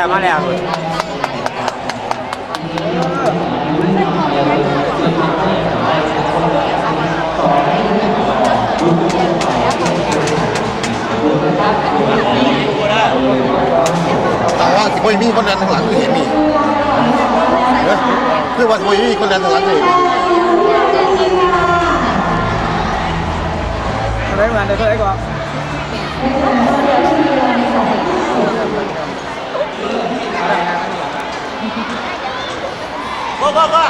แล้วมาแล้วแต่ว่าสิบมีคนนั้นทางหลังคือเห็นมีเออคือว่าสิบมีคนนั้นทางหลังคือเห็นมีอะไรมาได้เท่าไหร่ก่อน ก็ก็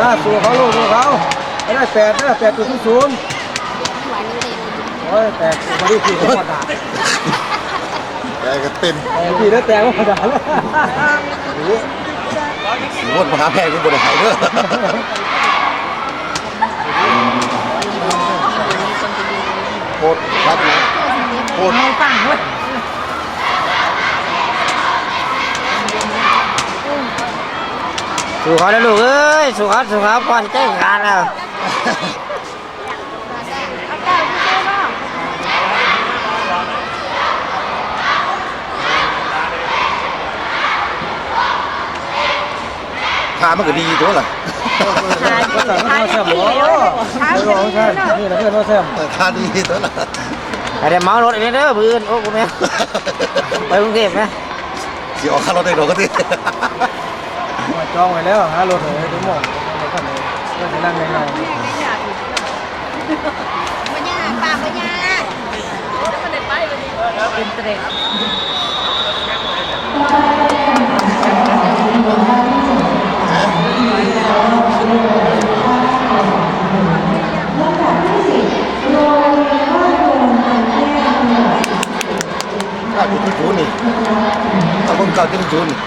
อ่าสู่เขาลูกสู่เขาไม่ได้แปดนะแปดจุดศูนย์โอ้ยแปดมาดูสี่ก็พอด่าแต่ก็เต็มสี่แล้วแต่ว่าพอด่าแล้วหรือหรือว่ามหาแพงที่บนหายเด้อโคตรครับนะโคตร เอาฟังเว้ย สู่เขาแล้วลูกเอ้ยสู่เขาสู่เขาก่อนจะแต่งงานแล้วขามันก็ดีตัวล่ะก็สั่งมาแซ่บหรอไม่รอใช่นี่แหละเพื่อนว่าแซ่บเออขาดีตัวล่ะไปเดี๋ยวเมารถอันนี้เด้อพื้นโอ้กูแม่ไปกรุงเทพไหมสิออกค่ารถได้ดอกก็สิ มาจองไว้แล้วหารถเลยทุกหม่องไม่ทันเลยก็จะนั่งง่ายปัญญาปากปัญญาข้าวจุดศูนย์นี่เอาคนเก่าจุดศูนย์นี่